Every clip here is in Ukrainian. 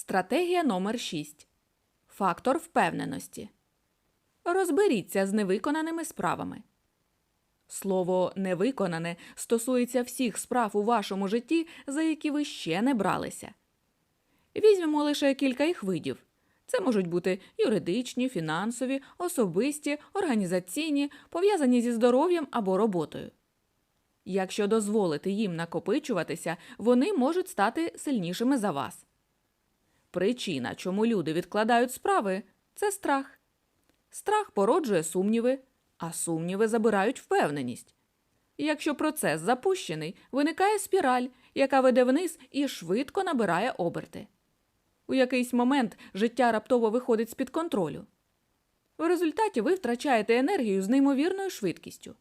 Стратегія номер 6. Фактор впевненості. Розберіться з невиконаними справами. Слово невиконане стосується всіх справ у вашому житті, за які ви ще не бралися. Візьмемо лише кілька їх видів. Це можуть бути юридичні, фінансові, особисті, організаційні, пов'язані зі здоров'ям або роботою. Якщо дозволити їм накопичуватися, вони можуть стати сильнішими за вас. Причина, чому люди відкладають справи, це страх. Страх породжує сумніви, а сумніви забирають впевненість. Якщо процес запущений, виникає спіраль, яка веде вниз і швидко набирає оберти. У якийсь момент життя раптово виходить з-під контролю. В результаті ви втрачаєте енергію з неймовірною швидкістю.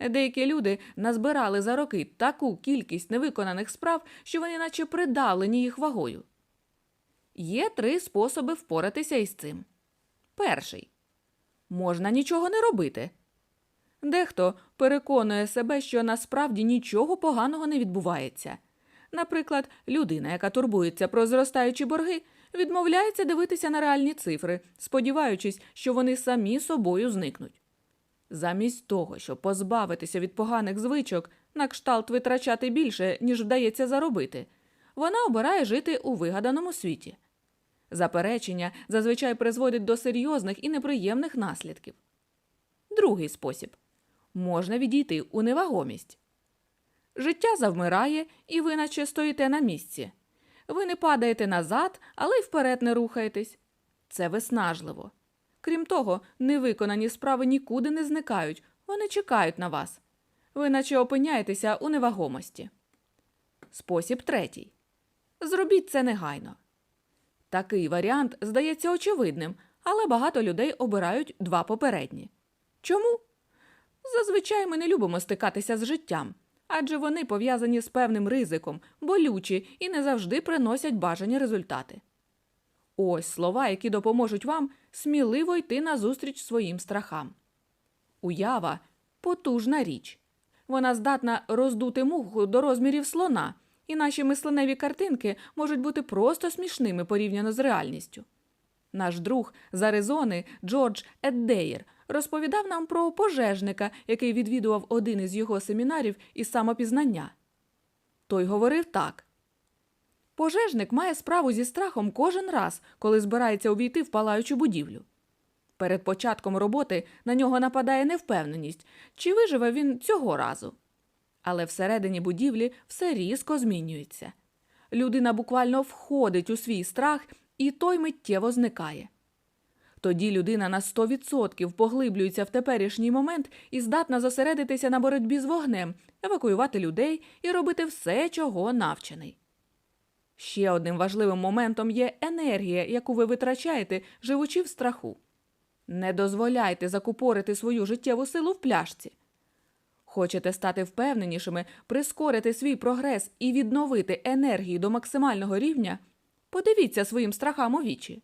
Деякі люди назбирали за роки таку кількість невиконаних справ, що вони наче придавлені їх вагою. Є три способи впоратися із цим. Перший можна нічого не робити. Дехто переконує себе, що насправді нічого поганого не відбувається. Наприклад, людина, яка турбується про зростаючі борги, відмовляється дивитися на реальні цифри, сподіваючись, що вони самі собою зникнуть. Замість того, щоб позбавитися від поганих звичок, на кшталт витрачати більше, ніж вдається заробити, вона обирає жити у вигаданому світі. Заперечення зазвичай призводить до серйозних і неприємних наслідків. Другий спосіб можна відійти у невагомість. Життя завмирає, і ви наче стоїте на місці. Ви не падаєте назад, але й вперед не рухаєтесь. Це виснажливо. Крім того, невиконані справи нікуди не зникають, вони чекають на вас. Ви наче опиняєтеся у невагомості. Спосіб третій. Зробіть це негайно. Такий варіант здається очевидним, але багато людей обирають два попередні. Чому? Зазвичай ми не любимо стикатися з життям, адже вони пов'язані з певним ризиком, болючі і не завжди приносять бажані результати. Ось слова, які допоможуть вам сміливо йти назустріч своїм страхам. Уява потужна річ. Вона здатна роздути муху до розмірів слона, і наші мисленеві картинки можуть бути просто смішними порівняно з реальністю. Наш друг з Аризони Джордж Еддеєр розповідав нам про пожежника, який відвідував один із його семінарів із самопізнання. Той говорив так. Пожежник має справу зі страхом кожен раз, коли збирається увійти в палаючу будівлю. Перед початком роботи на нього нападає невпевненість, чи виживе він цього разу. Але всередині будівлі все різко змінюється. Людина буквально входить у свій страх, і той миттєво зникає. Тоді людина на 100% поглиблюється в теперішній момент і здатна зосередитися на боротьбі з вогнем, евакуювати людей і робити все, чого навчений. Ще одним важливим моментом є енергія, яку ви витрачаєте, живучи в страху. Не дозволяйте закупорити свою життєву силу в пляшці. Хочете стати впевненішими, прискорити свій прогрес і відновити енергію до максимального рівня? Подивіться своїм страхам у вічі.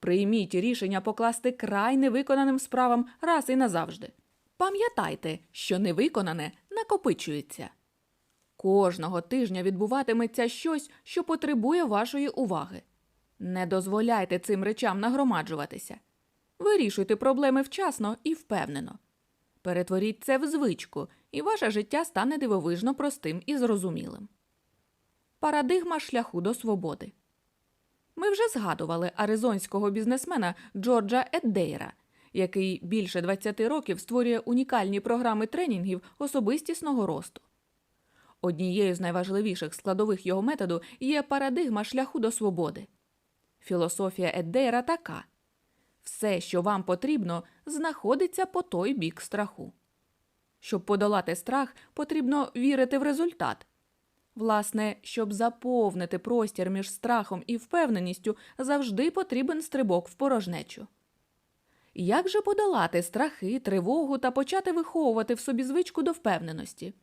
Прийміть рішення покласти край невиконаним справам раз і назавжди. Пам'ятайте, що невиконане накопичується. Кожного тижня відбуватиметься щось, що потребує вашої уваги. Не дозволяйте цим речам нагромаджуватися. Вирішуйте проблеми вчасно і впевнено. Перетворіть це в звичку, і ваше життя стане дивовижно простим і зрозумілим. Парадигма шляху до свободи. Ми вже згадували аризонського бізнесмена Джорджа Еддейра, який більше 20 років створює унікальні програми тренінгів особистісного росту. Однією з найважливіших складових його методу є парадигма шляху до свободи. Філософія Еддейра така все, що вам потрібно, знаходиться по той бік страху. Щоб подолати страх, потрібно вірити в результат. Власне, щоб заповнити простір між страхом і впевненістю, завжди потрібен стрибок в порожнечу. Як же подолати страхи, тривогу та почати виховувати в собі звичку до впевненості?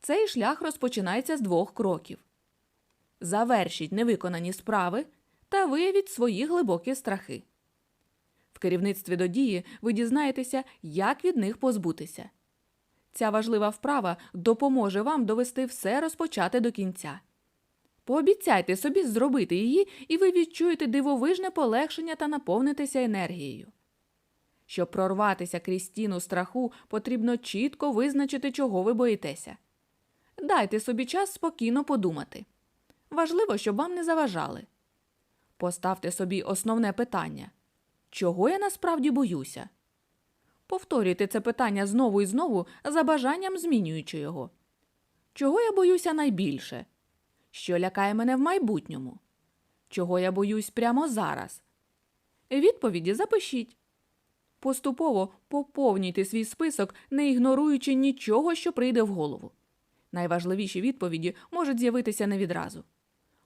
Цей шлях розпочинається з двох кроків: завершіть невиконані справи та виявіть свої глибокі страхи. В керівництві до дії ви дізнаєтеся, як від них позбутися. Ця важлива вправа допоможе вам довести все розпочати до кінця. Пообіцяйте собі зробити її, і ви відчуєте дивовижне полегшення та наповнитеся енергією. Щоб прорватися крізь стіну страху, потрібно чітко визначити, чого ви боїтеся. Дайте собі час спокійно подумати. Важливо, щоб вам не заважали. Поставте собі основне питання чого я насправді боюся? Повторюйте це питання знову і знову за бажанням змінюючи його. Чого я боюся найбільше? Що лякає мене в майбутньому? Чого я боюсь прямо зараз? Відповіді запишіть. Поступово поповнюйте свій список, не ігноруючи нічого, що прийде в голову. Найважливіші відповіді можуть з'явитися не відразу.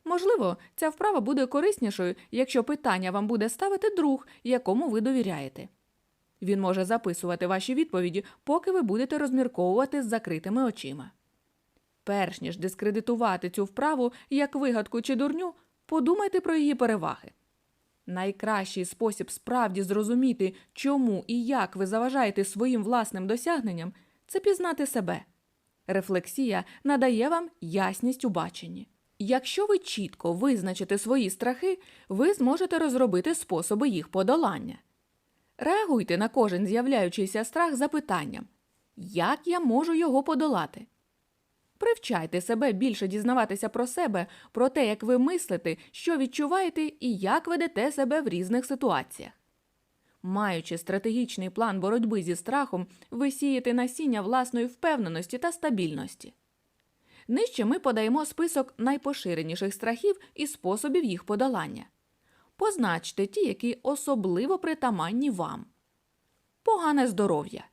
Можливо, ця вправа буде кориснішою, якщо питання вам буде ставити друг, якому ви довіряєте. Він може записувати ваші відповіді, поки ви будете розмірковувати з закритими очима. Перш ніж дискредитувати цю вправу як вигадку чи дурню, подумайте про її переваги. Найкращий спосіб справді зрозуміти, чому і як ви заважаєте своїм власним досягненням, це пізнати себе. Рефлексія надає вам ясність у баченні. Якщо ви чітко визначите свої страхи, ви зможете розробити способи їх подолання. Реагуйте на кожен з'являючийся страх запитанням як я можу його подолати? Привчайте себе більше дізнаватися про себе, про те, як ви мислите, що відчуваєте і як ведете себе в різних ситуаціях. Маючи стратегічний план боротьби зі страхом, ви сієте насіння власної впевненості та стабільності. Нижче ми подаємо список найпоширеніших страхів і способів їх подолання. Позначте ті, які особливо притаманні вам. Погане здоров'я.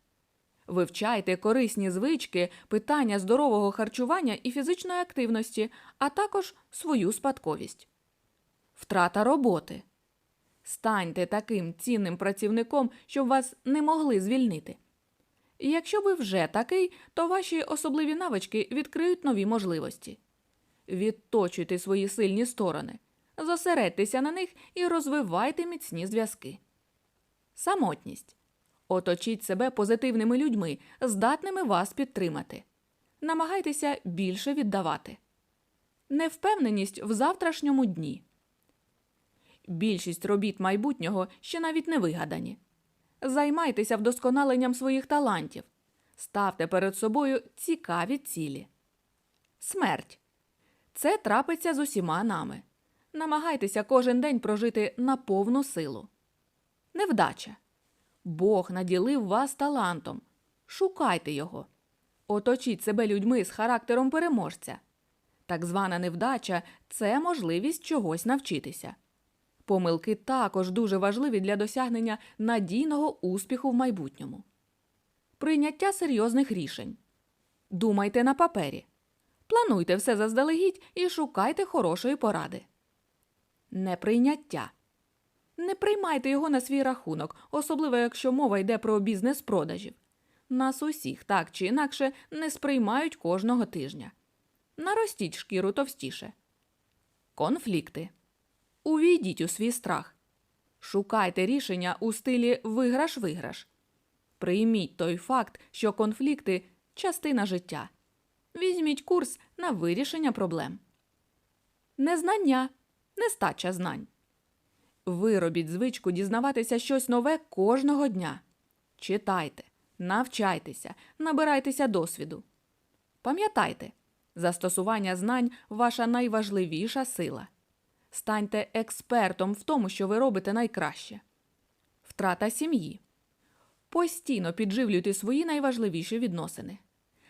Вивчайте корисні звички, питання здорового харчування і фізичної активності, а також свою спадковість. Втрата роботи. Станьте таким цінним працівником, щоб вас не могли звільнити. І якщо ви вже такий, то ваші особливі навички відкриють нові можливості. Відточуйте свої сильні сторони, зосередьтеся на них і розвивайте міцні зв'язки. Самотність. Оточіть себе позитивними людьми, здатними вас підтримати. Намагайтеся більше віддавати. Невпевненість в завтрашньому дні. Більшість робіт майбутнього ще навіть не вигадані. Займайтеся вдосконаленням своїх талантів. Ставте перед собою цікаві цілі. Смерть. Це трапиться з усіма нами. Намагайтеся кожен день прожити на повну силу. Невдача. Бог наділив вас талантом. Шукайте його. Оточіть себе людьми з характером переможця. Так звана невдача це можливість чогось навчитися. Помилки також дуже важливі для досягнення надійного успіху в майбутньому. Прийняття серйозних рішень. Думайте на папері. Плануйте все заздалегідь і шукайте хорошої поради. Неприйняття. Не приймайте його на свій рахунок, особливо якщо мова йде про бізнес продажів. Нас усіх так чи інакше не сприймають кожного тижня. Наростіть шкіру товстіше. Конфлікти. Увійдіть у свій страх. Шукайте рішення у стилі виграш-виграш. Прийміть той факт, що конфлікти частина життя. Візьміть курс на вирішення проблем. Незнання нестача знань. Виробіть звичку дізнаватися щось нове кожного дня. Читайте, навчайтеся, набирайтеся досвіду. Пам'ятайте, застосування знань ваша найважливіша сила. Станьте експертом в тому, що ви робите найкраще. Втрата сім'ї. Постійно підживлюйте свої найважливіші відносини.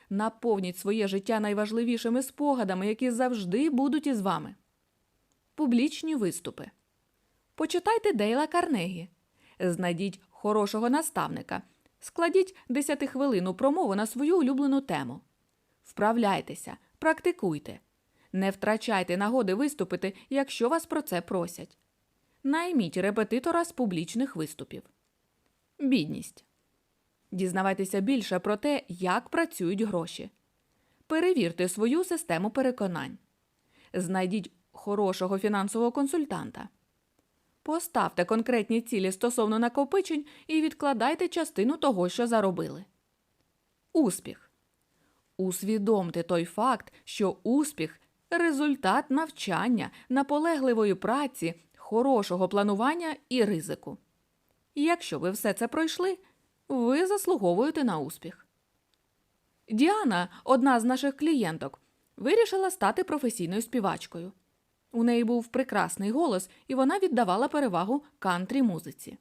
Наповніть своє життя найважливішими спогадами, які завжди будуть із вами. Публічні виступи. Почитайте Дейла Карнегі. Знайдіть хорошого наставника. Складіть 10-хвилинну промову на свою улюблену тему. Вправляйтеся, практикуйте. Не втрачайте нагоди виступити, якщо вас про це просять. Найміть репетитора з публічних виступів. Бідність. Дізнавайтеся більше про те, як працюють гроші. Перевірте свою систему переконань. Знайдіть хорошого фінансового консультанта. Поставте конкретні цілі стосовно накопичень і відкладайте частину того, що заробили. Успіх. Усвідомте той факт, що успіх результат навчання, наполегливої праці, хорошого планування і ризику. Якщо ви все це пройшли, ви заслуговуєте на успіх. Діана, одна з наших клієнток, вирішила стати професійною співачкою. У неї був прекрасний голос, і вона віддавала перевагу кантрі музиці.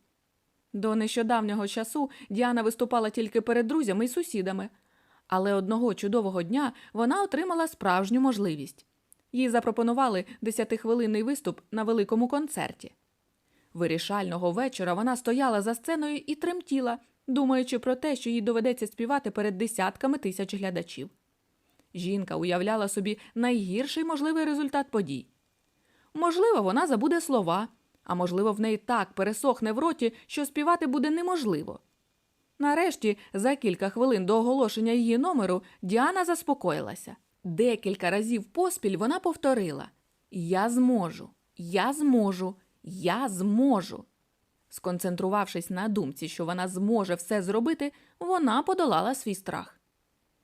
До нещодавнього часу Діана виступала тільки перед друзями і сусідами, але одного чудового дня вона отримала справжню можливість. Їй запропонували 10-хвилинний виступ на великому концерті. Вирішального вечора вона стояла за сценою і тремтіла, думаючи про те, що їй доведеться співати перед десятками тисяч глядачів. Жінка уявляла собі найгірший можливий результат подій. Можливо, вона забуде слова, а можливо, в неї так пересохне в роті, що співати буде неможливо. Нарешті, за кілька хвилин до оголошення її номеру, Діана заспокоїлася. Декілька разів поспіль вона повторила Я зможу, я зможу, я зможу. Сконцентрувавшись на думці, що вона зможе все зробити, вона подолала свій страх.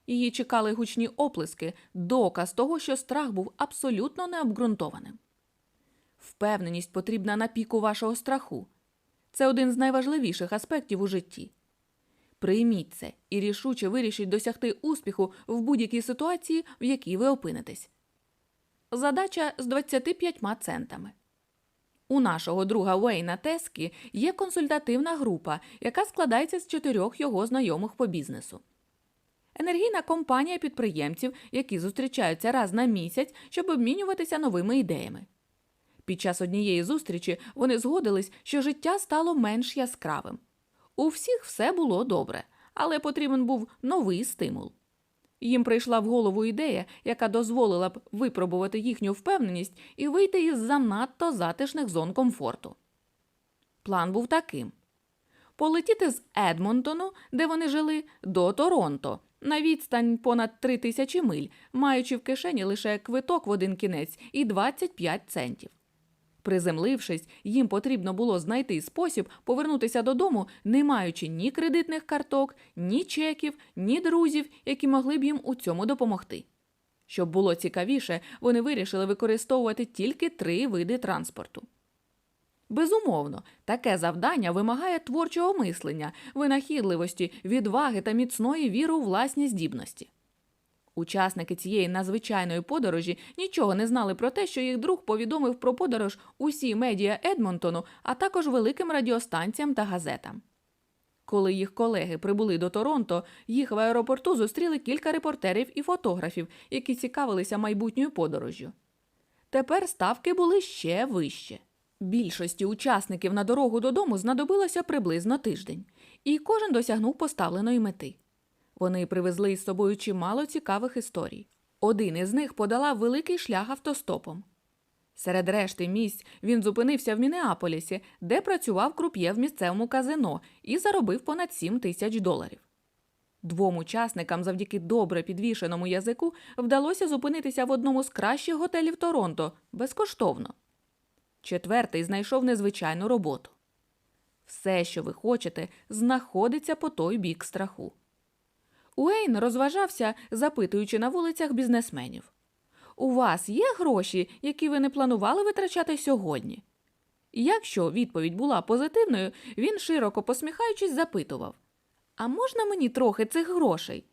Її чекали гучні оплески, доказ того, що страх був абсолютно необґрунтованим. Впевненість потрібна на піку вашого страху. Це один з найважливіших аспектів у житті. Прийміть це і рішуче вирішіть досягти успіху в будь-якій ситуації, в якій ви опинитесь. Задача з 25 центами. У нашого друга Уейна Тескі є консультативна група, яка складається з чотирьох його знайомих по бізнесу. Енергійна компанія підприємців, які зустрічаються раз на місяць, щоб обмінюватися новими ідеями. Під час однієї зустрічі вони згодились, що життя стало менш яскравим. У всіх все було добре, але потрібен був новий стимул. Їм прийшла в голову ідея, яка дозволила б випробувати їхню впевненість і вийти із занадто затишних зон комфорту. План був таким: полетіти з Едмонтону, де вони жили, до Торонто на відстань понад три тисячі миль, маючи в кишені лише квиток в один кінець і 25 центів. Приземлившись, їм потрібно було знайти спосіб повернутися додому, не маючи ні кредитних карток, ні чеків, ні друзів, які могли б їм у цьому допомогти. Щоб було цікавіше, вони вирішили використовувати тільки три види транспорту. Безумовно, таке завдання вимагає творчого мислення, винахідливості, відваги та міцної віри у власні здібності. Учасники цієї надзвичайної подорожі нічого не знали про те, що їх друг повідомив про подорож усі медіа Едмонтону, а також великим радіостанціям та газетам. Коли їх колеги прибули до Торонто, їх в аеропорту зустріли кілька репортерів і фотографів, які цікавилися майбутньою подорожжю. Тепер ставки були ще вище. Більшості учасників на дорогу додому знадобилося приблизно тиждень, і кожен досягнув поставленої мети. Вони привезли із собою чимало цікавих історій. Один із них подала великий шлях автостопом. Серед решти місць він зупинився в Мінеаполісі, де працював круп'є в місцевому казино і заробив понад 7 тисяч доларів. Двом учасникам завдяки добре підвішеному язику вдалося зупинитися в одному з кращих готелів Торонто безкоштовно. Четвертий знайшов незвичайну роботу. Все, що ви хочете, знаходиться по той бік страху. Уейн розважався, запитуючи на вулицях бізнесменів. У вас є гроші, які ви не планували витрачати сьогодні? Якщо відповідь була позитивною, він, широко посміхаючись, запитував А можна мені трохи цих грошей?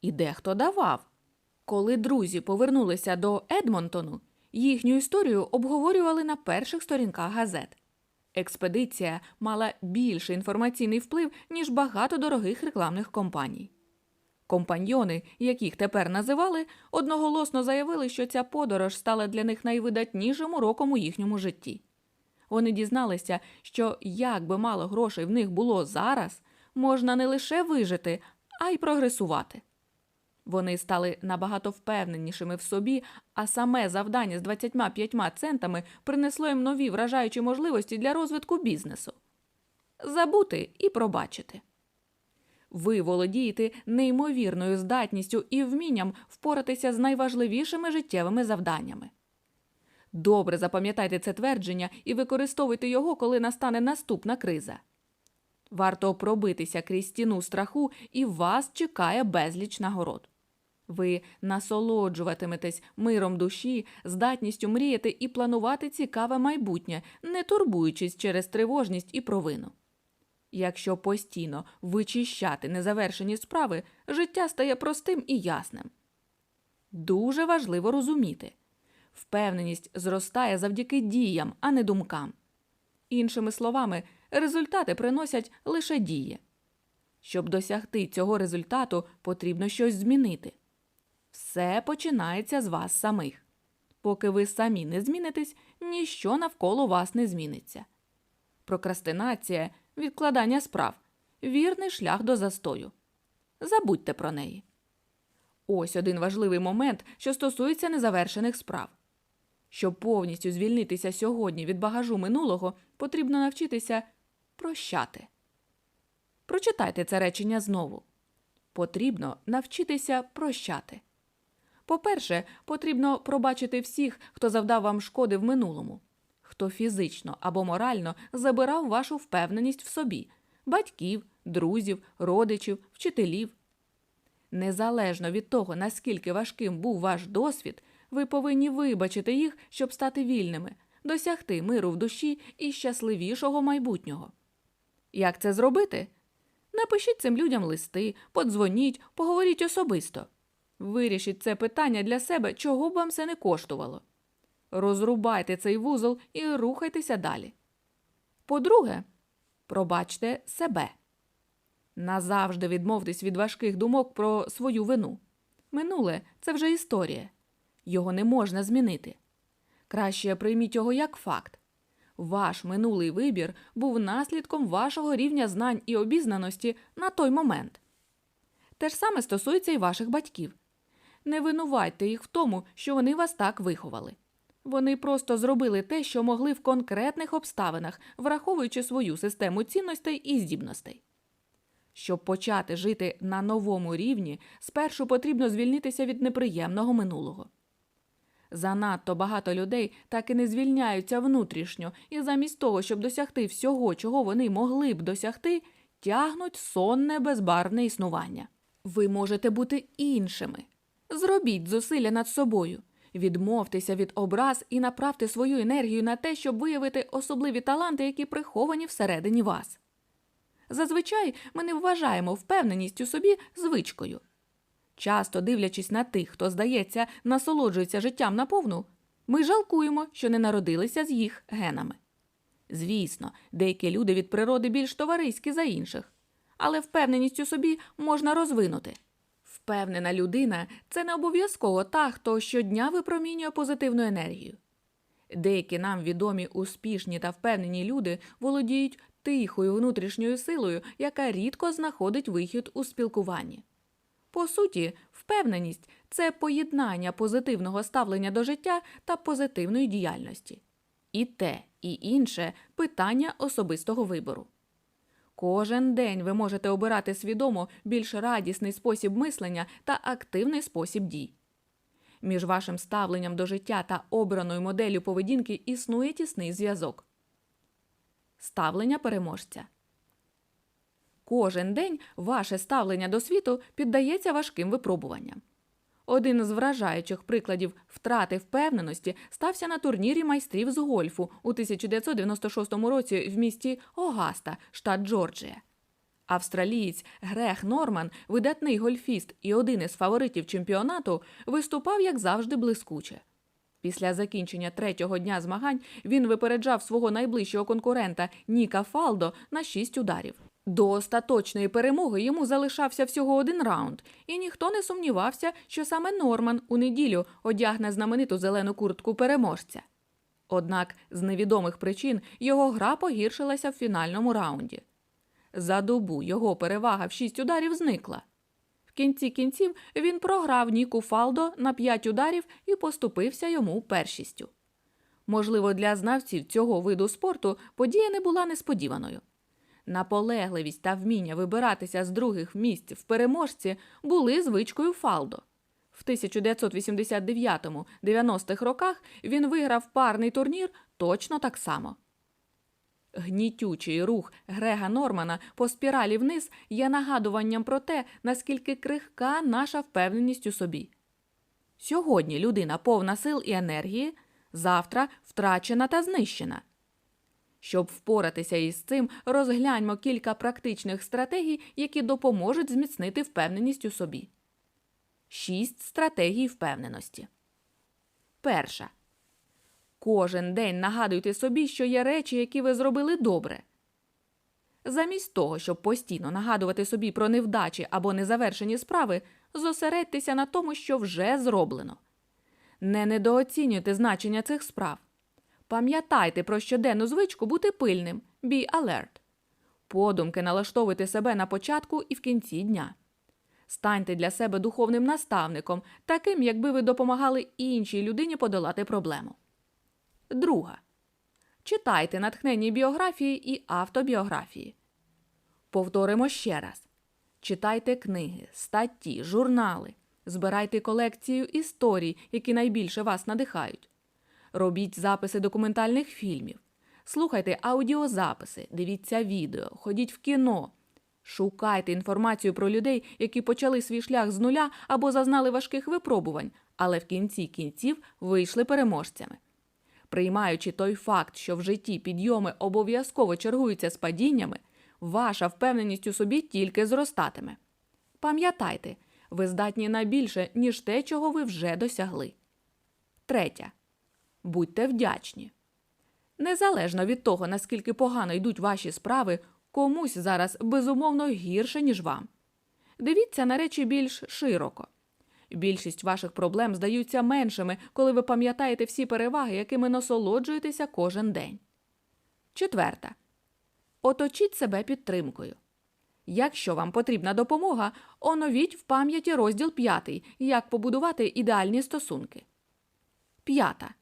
І дехто давав. Коли друзі повернулися до Едмонтону, їхню історію обговорювали на перших сторінках газет. Експедиція мала більший інформаційний вплив, ніж багато дорогих рекламних компаній. Компаньйони, яких тепер називали, одноголосно заявили, що ця подорож стала для них найвидатнішим уроком у їхньому житті. Вони дізналися, що як би мало грошей в них було зараз, можна не лише вижити, а й прогресувати. Вони стали набагато впевненішими в собі, а саме завдання з 25 центами принесло їм нові вражаючі можливості для розвитку бізнесу. Забути і пробачити. Ви володієте неймовірною здатністю і вмінням впоратися з найважливішими життєвими завданнями. Добре запам'ятайте це твердження і використовуйте його, коли настане наступна криза. Варто пробитися крізь стіну страху, і вас чекає безліч нагород. Ви насолоджуватиметесь миром душі, здатністю мріяти і планувати цікаве майбутнє, не турбуючись через тривожність і провину. Якщо постійно вичищати незавершені справи, життя стає простим і ясним. Дуже важливо розуміти впевненість зростає завдяки діям, а не думкам. Іншими словами, результати приносять лише дії. Щоб досягти цього результату, потрібно щось змінити. Все починається з вас самих. Поки ви самі не змінитесь, ніщо навколо вас не зміниться. Прокрастинація, відкладання справ вірний шлях до застою. Забудьте про неї. Ось один важливий момент, що стосується незавершених справ. Щоб повністю звільнитися сьогодні від багажу минулого, потрібно навчитися прощати. Прочитайте це речення знову. Потрібно навчитися прощати. По-перше, потрібно пробачити всіх, хто завдав вам шкоди в минулому, хто фізично або морально забирав вашу впевненість в собі батьків, друзів, родичів, вчителів. Незалежно від того, наскільки важким був ваш досвід, ви повинні вибачити їх, щоб стати вільними, досягти миру в душі і щасливішого майбутнього. Як це зробити? Напишіть цим людям листи, подзвоніть, поговоріть особисто. Вирішіть це питання для себе, чого б вам це не коштувало. Розрубайте цей вузол і рухайтеся далі. По-друге, пробачте себе. Назавжди відмовтесь від важких думок про свою вину. Минуле це вже історія. Його не можна змінити. Краще прийміть його як факт. Ваш минулий вибір був наслідком вашого рівня знань і обізнаності на той момент. Те ж саме стосується і ваших батьків. Не винуватьте їх в тому, що вони вас так виховали. Вони просто зробили те, що могли в конкретних обставинах, враховуючи свою систему цінностей і здібностей. Щоб почати жити на новому рівні, спершу потрібно звільнитися від неприємного минулого. Занадто багато людей так і не звільняються внутрішньо, і замість того, щоб досягти всього, чого вони могли б досягти, тягнуть сонне безбарвне існування. Ви можете бути іншими. Зробіть зусилля над собою, відмовтеся від образ і направте свою енергію на те, щоб виявити особливі таланти, які приховані всередині вас. Зазвичай ми не вважаємо впевненість у собі звичкою. Часто дивлячись на тих, хто, здається, насолоджується життям наповну, ми жалкуємо, що не народилися з їх генами. Звісно, деякі люди від природи більш товариські за інших, але впевненість у собі можна розвинути. Впевнена людина це не обов'язково та, хто щодня випромінює позитивну енергію. Деякі нам відомі успішні та впевнені люди володіють тихою внутрішньою силою, яка рідко знаходить вихід у спілкуванні. По суті, впевненість це поєднання позитивного ставлення до життя та позитивної діяльності. І те, і інше питання особистого вибору. Кожен день ви можете обирати свідомо більш радісний спосіб мислення та активний спосіб дій. Між вашим ставленням до життя та обраною моделлю поведінки існує тісний зв'язок. Ставлення переможця. Кожен день ваше ставлення до світу піддається важким випробуванням. Один з вражаючих прикладів втрати впевненості стався на турнірі майстрів з гольфу у 1996 році в місті Огаста, штат Джорджія. Австралієць Грех Норман, видатний гольфіст і один із фаворитів чемпіонату, виступав, як завжди, блискуче. Після закінчення третього дня змагань він випереджав свого найближчого конкурента Ніка Фалдо на шість ударів. До остаточної перемоги йому залишався всього один раунд, і ніхто не сумнівався, що саме Норман у неділю одягне знамениту зелену куртку переможця. Однак з невідомих причин його гра погіршилася в фінальному раунді. За добу його перевага в шість ударів зникла. В кінці кінців він програв Ніку Фалдо на п'ять ударів і поступився йому першістю. Можливо, для знавців цього виду спорту подія не була несподіваною. Наполегливість та вміння вибиратися з других місць в переможці були звичкою Фалдо. В 1989-90-х роках він виграв парний турнір точно так само. Гнітючий рух Грега Нормана по спіралі вниз є нагадуванням про те, наскільки крихка наша впевненість у собі. Сьогодні людина повна сил і енергії, завтра втрачена та знищена. Щоб впоратися із цим, розгляньмо кілька практичних стратегій, які допоможуть зміцнити впевненість у собі. Шість стратегій впевненості. Перша. Кожен день нагадуйте собі, що є речі, які ви зробили добре. Замість того, щоб постійно нагадувати собі про невдачі або незавершені справи, зосередьтеся на тому, що вже зроблено. Не недооцінюйте значення цих справ. Пам'ятайте про щоденну звичку бути пильним, be alert. Подумки налаштовуйте себе на початку і в кінці дня. Станьте для себе духовним наставником, таким, якби ви допомагали іншій людині подолати проблему. Друга. Читайте натхненні біографії і автобіографії. Повторимо ще раз: читайте книги, статті, журнали, збирайте колекцію історій, які найбільше вас надихають. Робіть записи документальних фільмів, слухайте аудіозаписи, дивіться відео, ходіть в кіно. Шукайте інформацію про людей, які почали свій шлях з нуля або зазнали важких випробувань, але в кінці кінців вийшли переможцями. Приймаючи той факт, що в житті підйоми обов'язково чергуються з падіннями, ваша впевненість у собі тільки зростатиме. Пам'ятайте, ви здатні на більше, ніж те, чого ви вже досягли. Третя. Будьте вдячні. Незалежно від того, наскільки погано йдуть ваші справи, комусь зараз безумовно гірше, ніж вам. Дивіться на речі більш широко. Більшість ваших проблем здаються меншими, коли ви пам'ятаєте всі переваги, якими насолоджуєтеся кожен день. Четверта. Оточіть себе підтримкою. Якщо вам потрібна допомога, оновіть в пам'яті розділ 5 Як побудувати ідеальні стосунки. П'ята.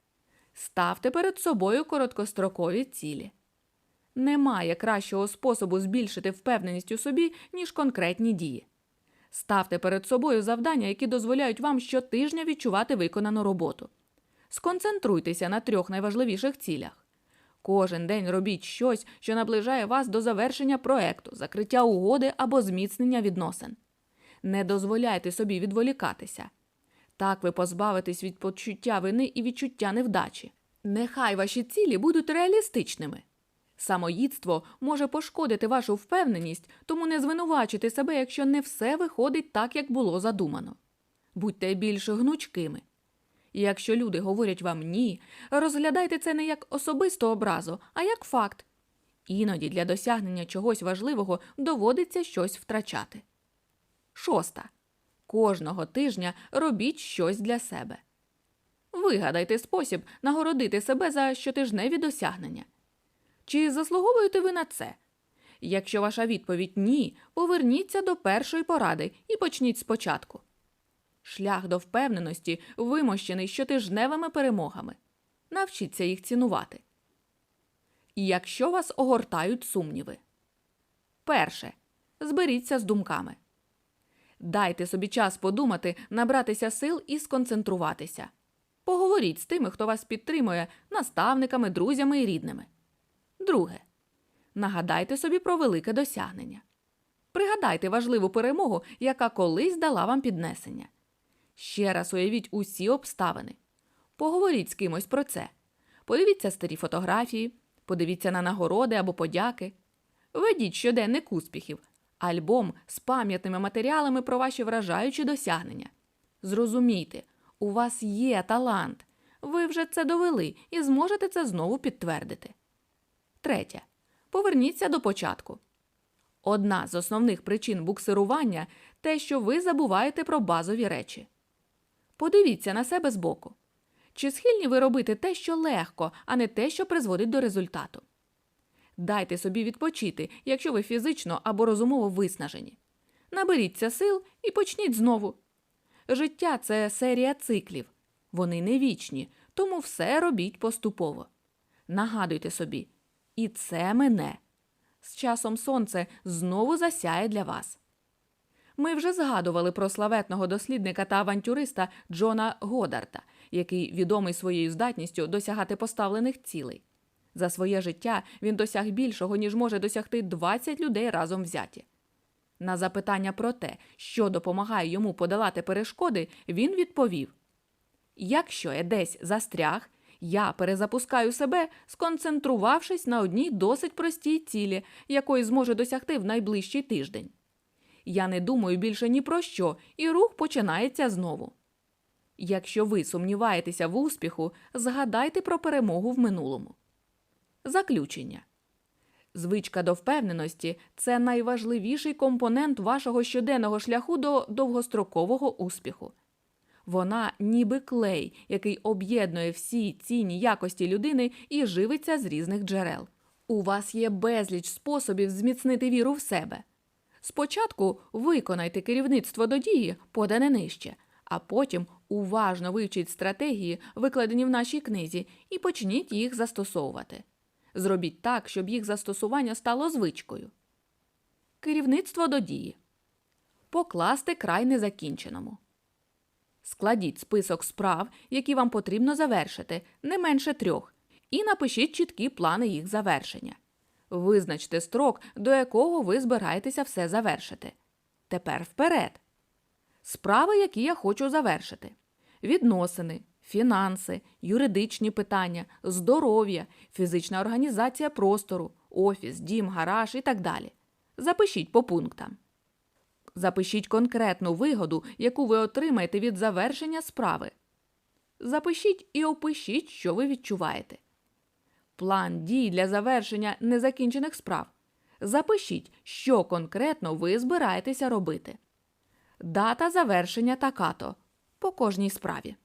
Ставте перед собою короткострокові цілі. Немає кращого способу збільшити впевненість у собі, ніж конкретні дії. Ставте перед собою завдання, які дозволяють вам щотижня відчувати виконану роботу. Сконцентруйтеся на трьох найважливіших цілях. Кожен день робіть щось, що наближає вас до завершення проекту, закриття угоди або зміцнення відносин. Не дозволяйте собі відволікатися. Так ви позбавитесь від почуття вини і відчуття невдачі. Нехай ваші цілі будуть реалістичними. Самоїдство може пошкодити вашу впевненість, тому не звинувачуйте себе, якщо не все виходить так, як було задумано. Будьте більш гнучкими. І якщо люди говорять вам ні, розглядайте це не як особисту образу, а як факт. Іноді для досягнення чогось важливого доводиться щось втрачати. Шоста. Кожного тижня робіть щось для себе. Вигадайте спосіб нагородити себе за щотижневі досягнення. Чи заслуговуєте ви на це? Якщо ваша відповідь ні, поверніться до першої поради і почніть спочатку. Шлях до впевненості вимощений щотижневими перемогами. Навчіться їх цінувати. Якщо вас огортають сумніви. Перше. Зберіться з думками. Дайте собі час подумати, набратися сил і сконцентруватися. Поговоріть з тими, хто вас підтримує, наставниками, друзями і рідними. Друге. Нагадайте собі про велике досягнення. Пригадайте важливу перемогу, яка колись дала вам піднесення. Ще раз уявіть усі обставини. Поговоріть з кимось про це. Подивіться старі фотографії, подивіться на нагороди або подяки. Ведіть щоденник успіхів, альбом з пам'ятними матеріалами про ваші вражаючі досягнення. Зрозумійте, у вас є талант. Ви вже це довели і зможете це знову підтвердити. Третє. Поверніться до початку. Одна з основних причин буксирування те, що ви забуваєте про базові речі. Подивіться на себе збоку. Чи схильні ви робити те, що легко, а не те, що призводить до результату? Дайте собі відпочити, якщо ви фізично або розумово виснажені. Наберіться сил і почніть знову. Життя це серія циклів. Вони не вічні, тому все робіть поступово. Нагадуйте собі, і це мене. З часом сонце знову засяє для вас. Ми вже згадували про славетного дослідника та авантюриста Джона Годарта, який відомий своєю здатністю досягати поставлених цілей. За своє життя він досяг більшого, ніж може досягти 20 людей разом взяті. На запитання про те, що допомагає йому подолати перешкоди, він відповів: Якщо я десь застряг, я перезапускаю себе, сконцентрувавшись на одній досить простій цілі, якої зможу досягти в найближчий тиждень. Я не думаю більше ні про що, і рух починається знову. Якщо ви сумніваєтеся в успіху, згадайте про перемогу в минулому. Заключення. Звичка до впевненості це найважливіший компонент вашого щоденного шляху до довгострокового успіху. Вона ніби клей, який об'єднує всі цінні якості людини і живиться з різних джерел. У вас є безліч способів зміцнити віру в себе. Спочатку виконайте керівництво до дії, подане нижче, а потім уважно вивчіть стратегії, викладені в нашій книзі, і почніть їх застосовувати. Зробіть так, щоб їх застосування стало звичкою. Керівництво до дії. Покласти край незакінченому. Складіть список справ, які вам потрібно завершити, не менше трьох, і напишіть чіткі плани їх завершення. Визначте строк, до якого ви збираєтеся все завершити. Тепер вперед. Справи, які я хочу завершити: відносини, фінанси, юридичні питання, здоров'я, фізична організація простору, офіс, дім, гараж і так далі. Запишіть по пунктам. Запишіть конкретну вигоду, яку ви отримаєте від завершення справи. Запишіть і опишіть, що ви відчуваєте. План дій для завершення незакінчених справ. Запишіть, що конкретно ви збираєтеся робити. Дата завершення така-то по кожній справі.